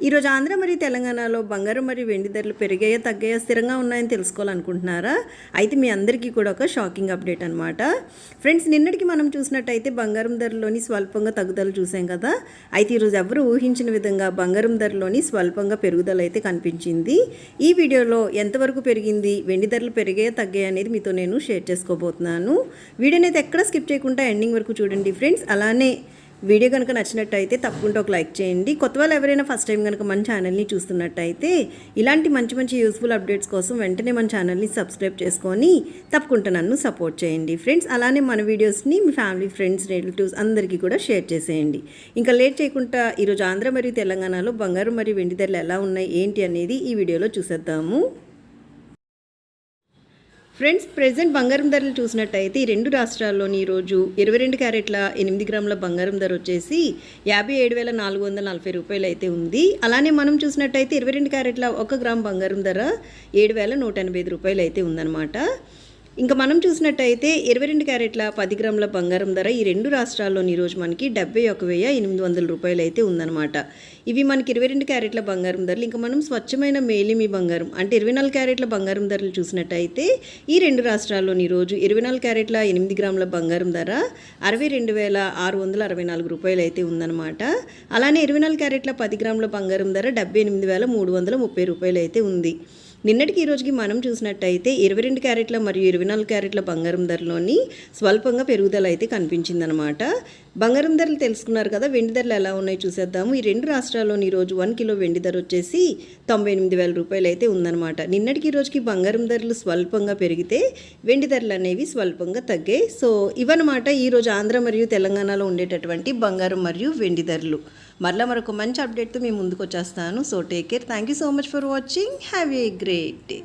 ఈరోజు ఆంధ్ర మరియు తెలంగాణలో బంగారం మరియు వెండి ధరలు పెరిగాయో తగ్గాయో స్థిరంగా ఉన్నాయని తెలుసుకోవాలనుకుంటున్నారా? అయితే మీ అందరికీ కూడా ఒక షాకింగ్ అప్డేట్ అనమాట ఫ్రెండ్స్ నిన్నటికి మనం చూసినట్టయితే బంగారం ధరలోని స్వల్పంగా తగ్గుదల చూసాం కదా. అయితే ఈరోజు ఎవరు ఊహించిన విధంగా బంగారం ధరలోని స్వల్పంగా పెరుగుదల అయితే కనిపించింది? ఈ వీడియోలో ఎంతవరకు పెరిగింది వెండి ధరలు పెరిగాయో తగ్గాయో అనేది మీతో నేను షేర్ చేసుకోబోతున్నాను. వీడియోని అయితే ఎక్కడ స్కిప్ చేయకుండా ఎండింగ్ వరకు చూడండి ఫ్రెండ్స్. అలానే వీడియో కనుక నచ్చినట్టయితే తప్పకుండా ఒక లైక్ చేయండి. కొత్త వాళ్ళు ఎవరైనా ఫస్ట్ టైం కనుక మన ఛానల్ని చూస్తున్నట్టయితే ఇలాంటి మంచి మంచి యూస్ఫుల్ అప్డేట్స్ కోసం వెంటనే మన ఛానల్ని సబ్స్క్రైబ్ చేసుకొని తప్పకుండా నన్ను సపోర్ట్ చేయండి. ఫ్రెండ్స్ అలానే మన వీడియోస్ని మీ ఫ్యామిలీ ఫ్రెండ్స్ రిలేటివ్స్ అందరికీ కూడా షేర్ చేసేయండి. ఇంకా లేట్ చేయకుండా ఈరోజు ఆంధ్ర మరియు తెలంగాణలో బంగారం మరియు వెండి ధరలు ఎలా ఉన్నాయి ఏంటి అనేది ఈ వీడియోలో చూసేద్దాము. ఫ్రెండ్స్ ప్రెసెంట్ బంగారం ధరలు చూసినట్టయితే ఈ రెండు రాష్ట్రాల్లోని ఈరోజు ఇరవై రెండు క్యారెట్ల ఎనిమిది గ్రాముల బంగారం ధర వచ్చేసి యాభై ఏడు వేల నాలుగు వందల నలభై రూపాయలు అయితే ఉంది. అలానే మనం చూసినట్టయితే ఇరవై రెండు క్యారెట్ల ఒక గ్రామ్ బంగారం ధర ఏడు వేల నూట ఎనభై ఐదు రూపాయలు అయితే ఉందన్నమాట. ఇంకా మనం చూసినట్టయితే ఇరవై రెండు క్యారెట్ల పది గ్రాముల బంగారం ధర ఈ రెండు రాష్ట్రాల్లోని ఈరోజు మనకి డెబ్బై ఒక వెయ్యి ఎనిమిది వందల రూపాయలు అయితే ఉందన్నమాట. ఇవి మనకి ఇరవై రెండు క్యారెట్ల బంగారం ధరలు. ఇంకా మనం స్వచ్ఛమైన మేలిమి బంగారం అంటే ఇరవై నాలుగు క్యారెట్ల బంగారం ధరలు చూసినట్టయితే ఈ రెండు రాష్ట్రాల్లోని ఈరోజు ఇరవై నాలుగు క్యారెట్ల ఎనిమిది గ్రాముల బంగారం ధర అరవై రెండు వేల ఆరు వందల అరవై నాలుగు రూపాయలు అయితే ఉందన్నమాట. అలానే ఇరవై నాలుగు క్యారెట్ల పది గ్రాముల బంగారం ధర డెబ్బై ఎనిమిది వేల మూడు వందల ముప్పై రూపాయలు అయితే ఉంది. నిన్నటికి ఈ రోజుకి మనం చూసినట్టయితే ఇరవై రెండు క్యారెట్ల మరియు ఇరవై నాలుగు క్యారెట్ల బంగారం ధరలోని స్వల్పంగా పెరుగుదల అయితే కనిపించిందనమాట బంగారం ధరలు తెలుసుకున్నారు కదా వెండి ధరలు ఎలా ఉన్నాయో చూసేద్దాము. ఈ రెండు రాష్ట్రాల్లోని ఈరోజు వన్ కిలో వెండి ధర వచ్చేసి తొంభై ఎనిమిది వేల రూపాయలు అయితే ఉందన్నమాట. నిన్నటికి ఈ రోజుకి బంగారం ధరలు స్వల్పంగా పెరిగితే వెండి ధరలు అనేవి స్వల్పంగా తగ్గాయి. సో ఇవన్నమాట ఈరోజు ఆంధ్ర మరియు తెలంగాణలో ఉండేటటువంటి బంగారం మరియు వెండి ధరలు. మరలా మరొక మంచి అప్డేట్తో మేము ముందుకు వచ్చేస్తాను. So take care thank you so much for watching have a great day